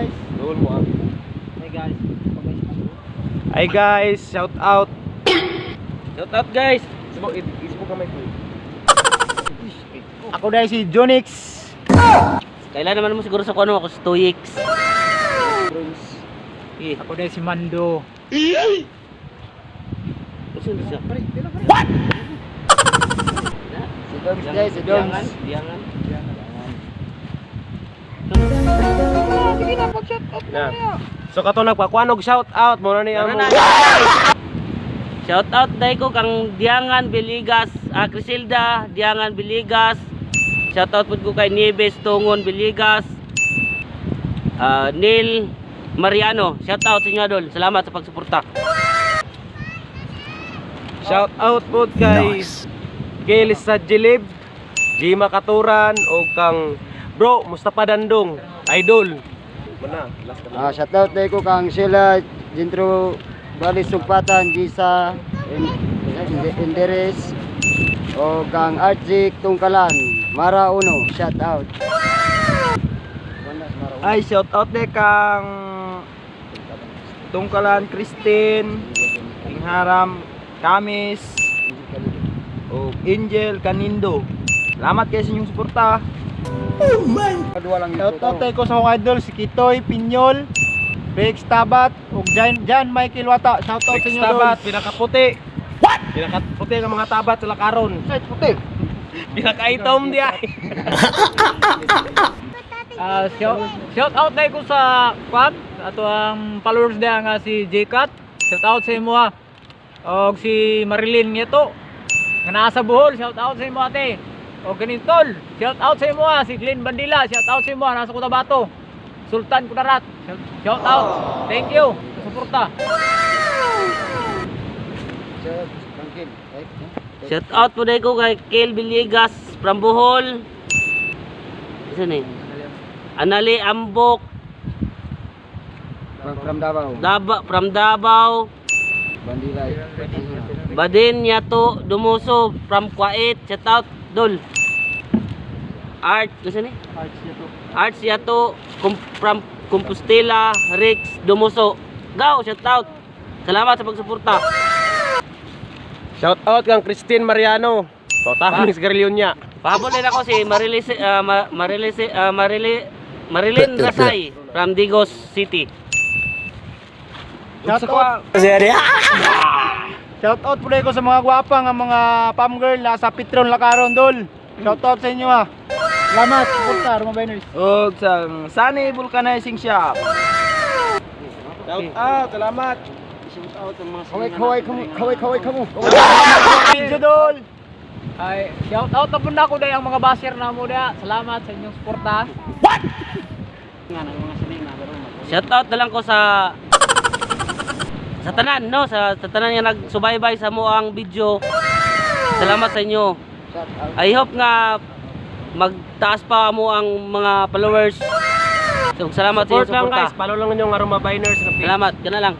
guys. Mo ah. Hey guys. Hi guys, shout out. shout out guys. Isbo, isbo kamay ko. Ako dahil si Jonix. Kailan naman mo siguro sa kuno ako sa 2 weeks. Eh, Ako dahil si Mando. siya. Si Doms guys, si Doms. diyangan. Sige na. So kato nagpakwanog shout out mo na ni amo. Shout out dai ko kang Diangan Biligas, ah, Crisilda, Diangan Biligas. Shout out pud ko kay Nieves Tungon Biligas. Ah, Neil Mariano, shout out sa inyo idol. Salamat sa pagsuporta. Shout out po kay Gail Sadjilib, Jima Katuran o kang Bro Mustafa Dandong, idol. Ah, shoutout dahil ko kang sila Jintro Bali Sugpatan Gisa In- In- Inderes o kang Arjik Tungkalan Mara Uno shoutout Ay, shout out de kang Tungkalan Christine, King Haram, Kamis, o Angel Canindo. Salamat sa inyong suporta. Kadua lang Shout out tayo ko sa mga idol, si Kitoy Pinyol, Rex Tabat, ug Jan, Jan Michael Wata. Shout out sa inyo tabat, idol. pinakaputi. What? Pinakaputi ng mga tabat sa lakaron. Say, puti. Pinakaitom diya. Ah, shout, shout out na ko sa Kwan, ato ang followers niya nga si Jcat. Shout out sa imo ha. Og si Marilyn Nieto. Nga naa sa Bohol, shout out sa imo ate. Og ganitol, shout out sa imo ha. Si Glenn Bandila, shout out sa imo ha. Nasa Cotabato. Sultan Kudarat, shout, out. Thank you sa suporta. Shout out po dai ko kay Kel Villegas from Bohol. Isa ni. Anali Ambok, from, from Davao Daba from Davao. Bandilay Badin Yato Dumuso from Kuwait. Shout out Dol. Art, kasi ni? Arts Yato kum, from Compostela, Rex Dumuso. Go, shout out. Salamat sa pagsuporta. Shout out kang Christine Mariano. Totahan ni sigarilyo niya. Pahabol din ako si Marilis uh, Ma- Marilis uh, Marili Marilyn Rasay from Digos City. Shout out. Shout out po tayo ko sa mga gwapa nga mga pam girl na sa Petron Lakaron dol. Shout out sa inyo ha. Salamat, suporta, Rumabainers. Og sa Sunny Vulcanizing Shop. Shout out, salamat. Kaway kaway kamu kaway kaway kamu Video dol. Ay, shout out na po na ako dahil ang mga basher na mo dahil. Salamat sa inyong suporta. Shout out na lang ko sa sa tanan no sa, sa tanan nga nagsubaybay sa mo ang video. Salamat sa inyo. I hope nga magtaas pa mo ang mga followers. So, salamat sa Support inyong lang guys, follow lang ninyo ang Aroma Biners na page. Salamat, kana lang.